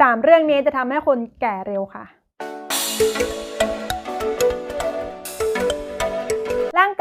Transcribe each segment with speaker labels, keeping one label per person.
Speaker 1: 3 เรื่องนี้จะทำให้คนแก่เร็วค่ะ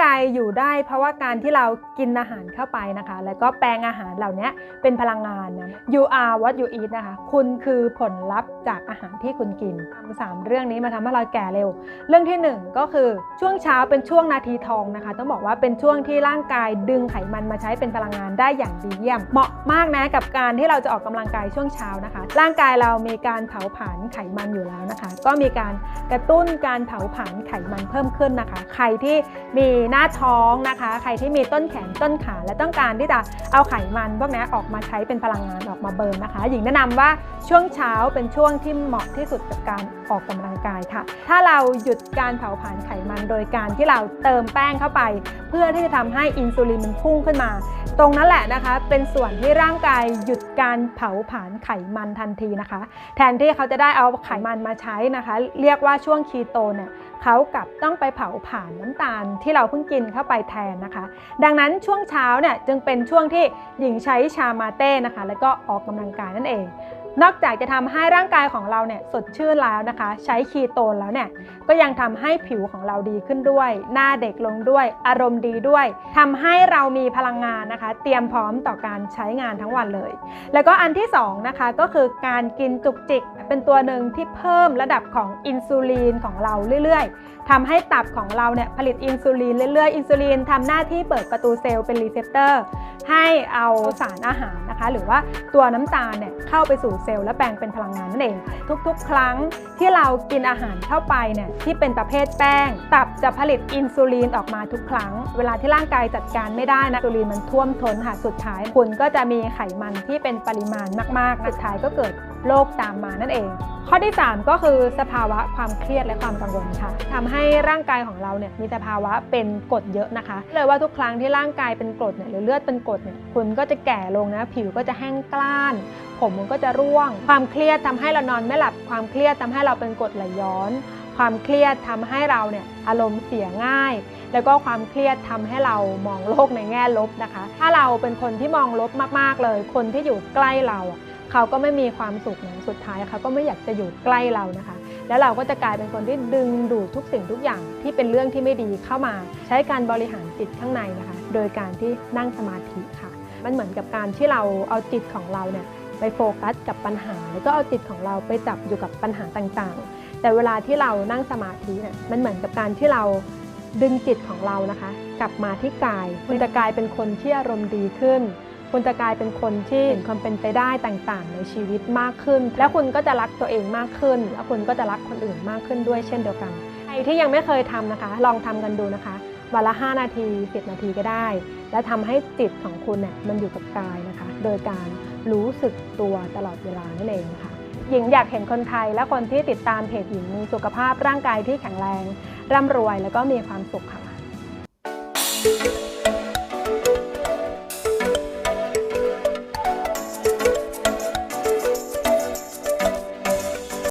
Speaker 1: กายอยู่ได้ เพราะว่าการที่เรากินอาหารเข้าไปนะคะ แล้วก็แปลงอาหารเหล่านี้เป็นพลังงานนะ you are what you eat นะคะ คุณคือผลลัพธ์จากอาหารที่คุณกินสามเรื่องนี้มาทำให้เราแก่เร็ว เรื่องที่หนึ่งก็คือช่วงเช้าเป็นช่วงนาทีทองนะคะ ต้องบอกว่าเป็นช่วงที่ร่างกายดึงไขมันมาใช้เป็นพลังงานได้อย่างดีเยี่ยม เหมาะมากนะกับการที่เราจะออกกำลังกายช่วงเช้านะคะ ร่างกายเรามีการเผาผลาญไขมันอยู่แล้วนะคะ ก็มีการ กระตุ้นการเผาผลาญไขมันเพิ่มขึ้นนะคะ ใครที่มีหน้าท้องนะคะ ใครที่มีต้นแขนต้นขา และต้องการที่จะเอาไขมันพวกนี้ออกมาใช้เป็นพลังงานออกมาเบิร์นนะคะ หญิงแนะนำว่าช่วงเช้าเป็นช่วงที่เหมาะที่สุดกับการออกกำลังกายค่ะ ถ้าเราหยุดการเผาผลาญไขมันโดยการที่เราเติมแป้งเข้าไป เพื่อที่จะทำให้อินซูลินมันพุ่งขึ้นมา ตรงนั้นแหละนะคะ เป็นส่วนที่ร่างกายหยุดการเผาผลาญไขมันทันทีนะคะ แทนที่เขาจะได้เอาไขมันมาใช้นะคะ เรียกว่าช่วงคีโตเนี่ยเขากลับต้องไปเผาผ่านน้ำตาลที่เราเพิ่งกินเข้าไปแทนนะคะ ดังนั้นช่วงเช้าเนี่ยจึงเป็นช่วงที่หญิงใช้ชามาเต้นะคะ แล้วก็ออกกำลังกายนั่นเอง นอกจากจะทำให้ร่างกายของเราเนี่ยสดชื่นแล้วนะคะ ใช้คีโตนแล้วเนี่ยก็ยังทำให้ผิวของเราดีขึ้นด้วย หน้าเด็กลงด้วย อารมณ์ดีด้วยทำให้เรามีพลังงานนะคะ เตรียมพร้อมต่อการใช้งานทั้งวันเลย แล้วก็อันที่สองนะคะก็คือการกินจุกจิกเป็นตัวหนึ่งที่เพิ่มระดับของอินซูลินของเราเรื่อยๆทำให้ตับของเราเนี่ยผลิตอินซูลินเรื่อยๆ อินซูลินทำหน้าที่เปิดประตูเซลล์เป็นรีเซพเตอร์ให้เอาสารอาหารนะคะ หรือว่าตัวน้ำตาลเนี่ยเข้าไปสู่เซลล์และแปลงเป็นพลังงานนั่นเอง ทุกๆ ครั้งที่เรากินอาหารเข้าไปเนี่ยที่เป็นประเภทแป้ง ตับจะผลิตอินซูลินออกมาทุกครั้ง เวลาที่ร่างกายจัดการไม่ได้นะอินซูลินมันท่วมท้นค่ะสุดท้าย คุณก็จะมีไขมันที่เป็นปริมาณมากๆสุดท้ายก็เกิด โรคตามมานั่นเอง ข้อที่ 3 ก็คือสภาวะความเครียดและความกังวลค่ะทำให้ร่างกายของเราเนี่ยมีสภาวะเป็นกรดเยอะนะคะเลยว่าทุกครั้งที่ร่างกายเป็นกรดเนี่ยหรือเลือดเป็นกรดเนี่ยคุณก็จะแก่ลงนะผิวก็จะแห้งกล้าน ผมมันก็จะร่วง ความเครียดทำให้เรานอนไม่หลับความเครียดทำให้เราเป็นกรดไหลย้อนความเครียดทำให้เราเนี่ยอารมณ์เสียง่าย แล้วก็ความเครียดทำให้เรามองโลกในแง่ลบนะคะ ถ้าเราเป็นคนที่มองลบมากๆเลย คนที่อยู่ใกล้เราอะ เขาก็ไม่มีความสุขนะสุดท้ายเขาก็ไม่อยากจะอยู่ใกล้เรานะคะ แล้วเราก็จะกลายเป็นคนที่ดึงดูดทุกสิ่งทุกอย่างที่เป็นเรื่องที่ไม่ดีเข้ามา ใช้การบริหารจิตข้างในนะคะ โดยการที่นั่งสมาธิค่ะ มันเหมือนกับการที่เราเอาจิตของเราเนี่ยไปโฟกัสกับปัญหา แล้วก็เอาจิตของเราไปจับอยู่กับปัญหาต่างๆ แต่เวลาที่เรานั่งสมาธิเนี่ยมันเหมือนกับการที่เราดึงจิตของเรานะคะ กลับมาที่กายคุณจะกลายเป็นคนที่อารมณ์ดีขึ้น คุณจะกลายเป็นคนที่เห็นความเป็นไปได้ต่างๆ ในชีวิตมากขึ้น แล้วคุณก็จะรักตัวเองมากขึ้น แล้วคุณก็จะรักคนอื่นมากขึ้นด้วยเช่นเดียวกันใครที่ยังไม่เคยทำนะคะ ลองทำกันดูนะคะวันละ 5 นาที 10 นาทีก็ได้ และทำให้จิตของคุณเนี่ยมันอยู่กับกายนะคะ โดยการรู้สึกตัวตลอดเวลานั่นเองค่ะหญิงอยากเห็นคนไทยและคนที่ติดตามเพจหญิงมีสุขภาพร่างกายที่แข็งแรง ร่ำรวยแล้วก็มีความสุขค่ะ